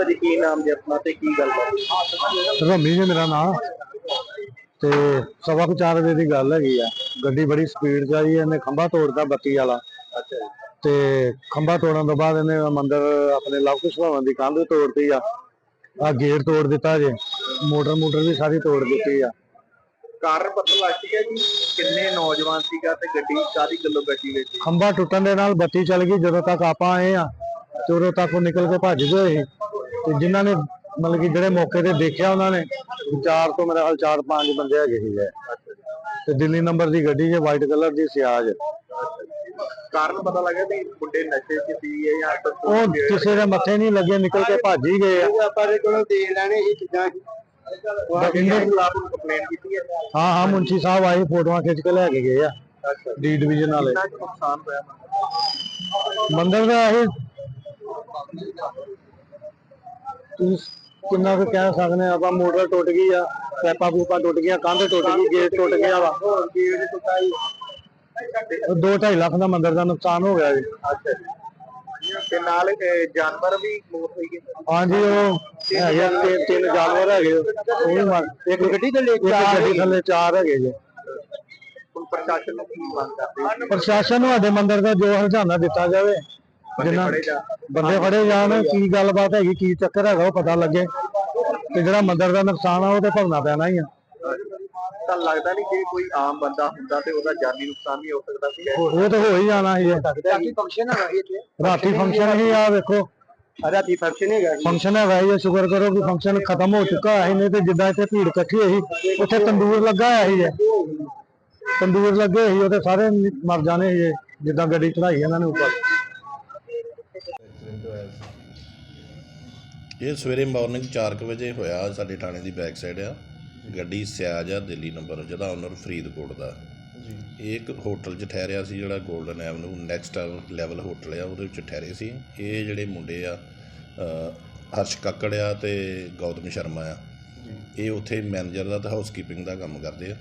ਭਾਜੀ ਕੀ ਨਾਮ ਜੀ ਆਪਣਾ ਤੇ ਕੀ ਗੱਲਬਾਤ ਰਮੀ ਜੀ ਮੇਰਾ ਨਾਮ। ਤੇ ਸਵਾ ਕੁ ਚਾਰ ਵਜੇ ਦੀ ਗੱਲ ਹੈਗੀ ਆ। ਗੱਡੀ ਬੜੀ ਸਪੀਡ 'ਚ ਆਈ ਇਹਨੇ ਖੰਭਾ ਤੋੜਦਾ ਬੱਤੀ ਵਾਲਾ। ਤੇ ਖੰਭਾ ਤੋੜਨ ਤੋਂ ਬਾਅਦ ਇਹਨੇ ਮੰਦਰ ਆਪਣੇ ਲਵ ਕੁਸ਼ ਭਵਨ ਦੀ ਕੰਧ ਤੋੜਤੀ ਆ। ਆ ਗੇਟ ਤੋੜ ਦਿੱਤਾ ਜੇ। ਮੋਟਰ ਮੋਟਰ ਵੀ ਸਾਰੀ ਤੋੜ ਦਿੱਤੀ ਆ। ਕਾਰਨ ਪਤਾ ਲੱਗ ਗਿਆ ਜੀ ਕਿੰਨੇ ਨੌਜਵਾਨ ਸੀਗਾ ਤੇ ਗੱਡੀ ਕਾਦੀ ਗੱਲੋਂ ਗੱਡੀ ਵਿੱਚ? ਖੰਭਾ ਟੁੱਟਣ ਦੇ ਨਾਲ ਬੱਤੀ ਚੱਲ ਗਈ ਜਦੋਂ ਤੱਕ ਆਪਾਂ ਆਏ ਆ ਤੇ ਉਦੋਂ ਤੱਕ ਉਹ ਨਿਕਲ ਕੇ ਭੱਜ ਗਏ ਤੇ ਜਿਨ੍ਹਾਂ ਨੇ ਮਤਲਬ ਕਿ ਜਿਹੜੇ ਮੌਕੇ ਤੇ ਦੇਖਿਆ ਉਹਨਾਂ ਨੇ ਚਾਰ ਤੋਂ ਮੇਰੇ ਹਾਲ ਚਾਰ ਪੰਜ ਬੰਦੇ ਹੈਗੇ ਸੀਗੇ ਤੇ ਦਿੱਲੀ ਨੰਬਰ ਦੀ ਗੱਡੀ ਜੇ ਵਾਈਟ ਕਲਰ ਦੀ ਸਿਆਜ। ਕਾਰਨ ਪਤਾ ਲੱਗਾ ਵੀ ਮੁੰਡੇ ਨਸ਼ੇ 'ਚ ਸੀ ਜਾਂ ਉਹ ਕਿਸੇ ਦੇ ਮੱਥੇ ਨਹੀਂ ਲੱਗੇ ਨਿਕਲ ਕੇ ਭੱਜ ਹੀ ਗਏ ਆ। ਆਪਾਂ ਦੇ ਕੋਲੋਂ ਦੇ ਲੈਣੇ ਇਹ ਚੀਜ਼ਾਂ। ਇਹਦੇ ਖਿਲਾਫ ਕੰਪਲੇਂਟ ਕੀਤੀ ਹੈ। ਹਾਂ ਮੁੰਸ਼ੀ ਸਾਹਿਬ ਆਏ ਫੋਟੋਆਂ ਖਿੱਚ ਕੇ ਲੈ ਕੇ ਗਏ ਆ। ਡੀ ਡਿਵੀਜ਼ਨ ਵਾਲੇ। ਨੁਕਸਾਨ ਮੰਦਰ ਦਾ ਇਹ ਤੁਸੀਂ ਕਿੰਨਾ ਕੁ ਕਹਿ ਸਕਦੇ ਆ ਆਪਾਂ ਮੋਟਰ ਟੁੱਟ ਗਈ ਆ ਪੈਪਾ ਪੂਪਾ ਟੁੱਟ ਗਿਆ ਕੰਧ ਟੁੱਟ ਗਈ ਗੇਟ ਟੁੱਟ ਗਿਆ ਵਾ। ਦੋ 2.5 ਲੱਖ ਦਾ ਮੰਦਰ ਦਾ ਨੁਕਸਾਨ ਹੋ ਗਿਆ ਜੀ। ਅੱਛਾ ਜੀ ਤੇ ਨਾਲ ਜਾਨਵਰ ਵੀ ਮੌਤ ਹੋਈ ਗਏ ਹਾਂਜੀ ਉਹ ਹੈਗੇ ਤਿੰਨ ਤਿੰਨ ਜਾਨਵਰ ਹੈਗੇ ਉਹ ਵੀ ਮਰ ਇੱਕ ਗੱਡੀ ਥੱਲੇ ਚਾਰ ਗੱਡੀ ਥੱਲੇ ਚਾਰ ਹੈਗੇ ਜੀ। ਪ੍ਰਸ਼ਾਸਨ ਨੂੰ ਕੀ ਮੰਗ ਕਰਦੇ ਪ੍ਰਸ਼ਾਸਨ ਨੂੰ ਸਾਡੇ ਮੰਦਰ ਦਾ ਜੋ ਹਰਜਾਨਾ ਦਿੱਤਾ ਜਾਵੇ ਜਿੰਨਾ ਬੰਦੇ ਫੜੇ ਜਾਣ। ਕੀ ਗੱਲਬਾਤ ਹੈਗੀ ਕੀ ਚੱਕਰ ਹੈਗਾ ਉਹ ਪਤਾ ਲੱਗੇ। ਤੇ ਜਿਹੜਾ ਮੰਦਰ ਦਾ ਨੁਕਸਾਨ ਆ ਉਹ ਤੇ ਭਰਨਾ ਪੈਣਾ ਹੀ ਆ। ਤਾਂ ਲੱਗਦਾ ਨਹੀਂ ਜੇ ਕੋਈ ਆਮ ਬੰਦਾ ਹੁੰਦਾ ਤੇ ਉਹਦਾ ਜਾਨੀ ਨੁਕਸਾਨ ਵੀ ਹੋ ਸਕਦਾ ਸੀ। ਉਹ ਉਹ ਤਾਂ ਹੋ ਹੀ ਜਾਣਾ ਸੀ। ਬਾਕੀ ਫੰਕਸ਼ਨ ਹੈਗਾ ਇੱਥੇ। ਰਾਤੀ ਫੰਕਸ਼ਨ ਹੀ ਆ ਵੇਖੋ। ਰਾਤੀ ਫੰਕਸ਼ਨ ਹੈਗਾ ਫੰਕਸ਼ਨ ਹੈਗਾ ਇਹ ਸ਼ੁਕਰ ਕਰੋ ਕਿ ਫੰਕਸ਼ਨ ਖਤਮ ਹੋ ਚੁੱਕਾ ਹੈ ਨਹੀਂ ਤੇ ਜਿੱਦਾਂ ਇੱਥੇ ਭੀੜ ਇਕੱਠੀ ਹੋਈ ਸੀ, ਉੱਥੇ ਤੰਦੂਰ ਲੱਗਾ ਹੋਇਆ ਸੀ। ਤੰਦੂਰ ਲੱਗੇ ਸੀ ਉਹਦੇ ਸਾਰੇ ਮਰ ਜਾਣੇ ਸੀ ਜਿੱਦਾਂ ਗੱਡੀ ਚੜਾਈ ਇਹਨਾਂ ਨੇ ਉੱਪਰ। ਇਹ ਸਵੇਰੇ ਮਾਰਨਿੰਗ 4:00 ਵਜੇ ਹੋਇਆ ਸਾਡੇ ਥਾਣੇ ਦੀ ਬੈਕ ਸਾਈਡ ਆ। ਗੱਡੀ ਸਿਆਜ ਆ ਦਿੱਲੀ ਨੰਬਰ ਜਿਹਦਾ ਓਨਰ ਫਰੀਦਕੋਟ ਦਾ। ਜੀ। ਇਹ ਇੱਕ ਹੋਟਲ 'ਚ ਠਹਿਰਿਆ ਸੀ ਜਿਹੜਾ golden avenue next level hotel ਆ ਉਹਦੇ ਵਿੱਚ ਠਹਿਰੇ ਸੀ। ਇਹ ਜਿਹੜੇ ਮੁੰਡੇ ਆ ਹਰਸ਼ ਕੱਕੜ ਆ ਤੇ ਗੌਤਮ ਸ਼ਰਮਾ ਆ। ਇਹ ਉੱਥੇ ਮੈਨੇਜਰ ਦਾ ਤੇ ਹਾਊਸਕੀਪਿੰਗ ਦਾ ਕੰਮ ਕਰਦੇ ਆ।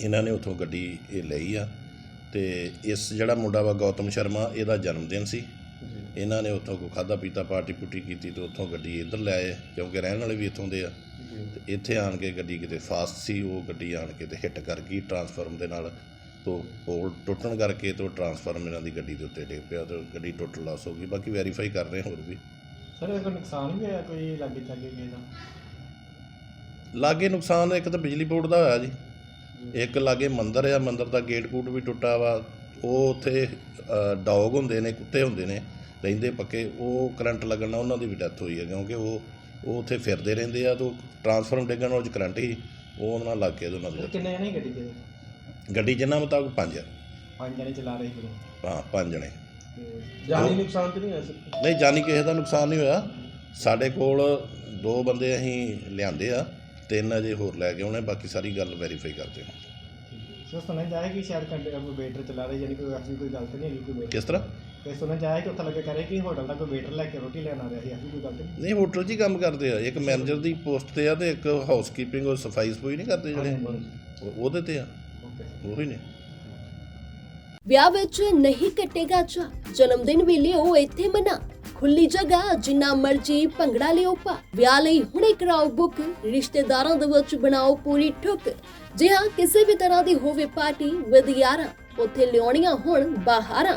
ਇਹਨਾਂ ਨੇ ਉੱਥੋਂ ਗੱਡੀ ਇਹ ਲਈ ਆ ਤੇ ਇਸ ਜਿਹੜਾ ਮੁੰਡਾ ਵਾ ਗੌਤਮ ਸ਼ਰਮਾ ਇਹਦਾ ਜਨਮ ਦਿਨ ਸੀ। ਇਹਨਾਂ ਨੇ ਉੱਥੋਂ ਕੋ ਖਾਦਾ ਪੀਤਾ ਪਾਰਟੀ ਪੁੱਟੀ ਕੀਤੀ ਤੇ ਉੱਥੋਂ ਗੱਡੀ ਇੱਧਰ ਲੈ ਆਏ ਕਿਉਂਕਿ ਰਹਿਣ ਵਾਲੇ ਵੀ ਇੱਥੋਂ ਦੇ ਆ। ਤੇ ਇੱਥੇ ਆਣ ਕੇ ਗੱਡੀ ਕਿਤੇ ਫਾਸਟ ਸੀ ਉਹ ਗੱਡੀ ਆਣ ਕੇ ਤੇ ਹਿੱਟ ਕਰ ਗਈ ਟਰਾਂਸਫਾਰਮ ਦੇ ਨਾਲ। ਤੋਂ ਪੋਲ ਟੁੱਟਣ ਕਰਕੇ ਤੋਂ ਟਰਾਂਸਫਾਰਮ ਇਹਨਾਂ ਦੀ ਗੱਡੀ ਦੇ ਉੱਤੇ ਡਿੱਗ ਪਿਆ ਤੇ ਗੱਡੀ ਟੁੱਟ ਲਾਸ ਹੋ ਗਈ। ਬਾਕੀ ਵੈਰੀਫਾਈ ਕਰ ਰਹੇ ਹੋਰ ਵੀ। ਸਰ ਇਹ ਕੋਈ ਨੁਕਸਾਨ ਵੀ ਹੋਇਆ ਕੋਈ ਲਾਗੇ ਚਾਗੇ ਕਿਸੇ ਦਾ ਲਾਗੇ ਨੁਕਸਾਨ ਇੱਕ ਤਾਂ ਬਿਜਲੀ ਬੋਰਡ ਦਾ ਹੋਇਆ ਜੀ। ਇੱਕ ਲਾਗੇ ਮੰਦਿਰ ਆ ਮੰਦਿਰ ਦਾ ਗੇਟ ਕੂਟ ਵੀ ਟੁੱਟਾ ਵਾ। ਉਹ ਉੱਥੇ ਡੌਗ ਹੁੰਦੇ ਨੇ ਕੁੱਤੇ ਹੁੰਦੇ ਨੇ। ਰਹਿੰਦੇ ਪੱਕੇ ਉਹ ਕਰੰਟ ਲੱਗਣ ਨਾਲ ਉਹਨਾਂ ਦੀ ਵੀ ਡੈਥ ਹੋਈ ਹੈ ਕਿਉਂਕਿ ਉਹ ਉਹ ਉੱਥੇ ਫਿਰਦੇ ਰਹਿੰਦੇ ਆ ਤੋਂ ਟਰਾਂਸਫਾਰਮ ਡਿੱਗਣ ਨਾਲ ਉਹ 'ਚ ਕਰੰਟ ਹੀ ਉਹ ਉਹਨਾਂ ਨਾਲ ਲੱਗ ਕੇ ਉਹਨਾਂ ਦੀ ਕਿੰਨੇ ਜਣੇ ਗੱਡੀ ਹੋਈ। ਗੱਡੀ ਜਿੰਨਾ ਮੁਤਾਬਕ ਪੰਜ ਆ। ਪੰਜ ਜਣੇ ਚਲਾ ਰਹੇ ਸੀ ਹਾਂ ਪੰਜ ਜਣੇ। ਤੇ ਜਾਨੀ ਨੁਕਸਾਨ ਤੇ ਨਹੀਂ ਹੋਇਆ ਸਰ ਨਹੀਂ ਜਾਨੀ ਕਿਸੇ ਦਾ ਨੁਕਸਾਨ ਨਹੀਂ ਹੋਇਆ। ਸਾਡੇ ਕੋਲ ਦੋ ਬੰਦੇ ਅਸੀਂ ਲਿਆਂਦੇ ਆ ਤਿੰਨ ਅਜੇ ਹੋਰ ਲੈ ਕੇ ਆਉਣੇ ਬਾਕੀ ਸਾਰੀ ਗੱਲ ਵੈਰੀਫਾਈ ਕਰਦੇ ਹਾਂ। ਸਰ ਸੁਣਿਆ ਜਾਏ ਕਿ ਸ਼ਾਇਦ ਕੰਡੇ ਕੋਈ ਵੇਟਰ ਚਲਾ ਰਹੇ ਯਾਨੀ ਕੋਈ ਐਸੀ ਕੋਈ ਗੱਲ ਤੇ ਨਹੀਂ ਹੈਗੀ ਕੋਈ ਵੇਟਰ ਕਿਸ ਤਰ੍ਹਾਂ? ਤੇ ਸੁਣਿਆ ਜਾਏ ਕਿ ਉੱਥੇ ਲੱਗੇ ਕਰੇ ਕਿ ਹੋਟਲ ਦਾ ਕੋਈ ਵੇਟਰ ਲੈ ਕੇ ਰੋਟੀ ਲੈਣ ਆ ਰਿਹਾ ਸੀ ਐਸੀ ਕੋਈ ਗੱਲ ਤੇ? ਨਹੀਂ ਨਹੀਂ ਹੋਟਲ 'ਚ ਹੀ ਕੰਮ ਕਰਦੇ ਆ। ਇੱਕ ਮੈਨੇਜਰ ਦੀ ਪੋਸਟ ਤੇ ਆ ਤੇ ਇੱਕ ਹਾਊਸਕੀਪਿੰਗ ਔਰ ਸਫ਼ਾਈ ਸਫੂਈ ਨਹੀਂ ਕਰਦੇ ਜਿਹੜੇ? ਉਹ- ਉਹਦੇ ਤੇ ਆ। ਉਹ ਹੀ ਨੇ। ਵਿਆਹ ਵਿੱਚ ਨਹੀਂ ਕੱਟੇਗਾ ਚਾ ਜਨਮ ਦਿਨ ਵੀ ਲਿਓ ਇੱਥੇ ਮਨਾ। ਖੁੱਲੀ ਜਗ੍ਹਾ ਜਿੰਨਾ ਮਰਜ਼ੀ ਭੰਗੜਾ ਲਿਓ ਪਾ। ਵਿਆਹ ਲਈ ਹੁਣੇ ਕਰਾਓ ਬੁੱਕ ਰਿਸ਼ਤੇਦਾਰਾਂ ਦੇ ਵਿੱਚ ਬਣਾਓ ਪੂਰੀ ਠੁੱਕ। ਜੇ ਹਾਂ ਕਿਸੇ ਵੀ ਤਰ੍ਹਾਂ ਦੀ ਹੋਵੇ ਪਾਰਟੀ ਵਿਦ ਯਾਰਾਂ ਉੱਥੇ ਲਿਆਉਣੀਆਂ ਹੁਣ ਬਾਹਰਾਂ।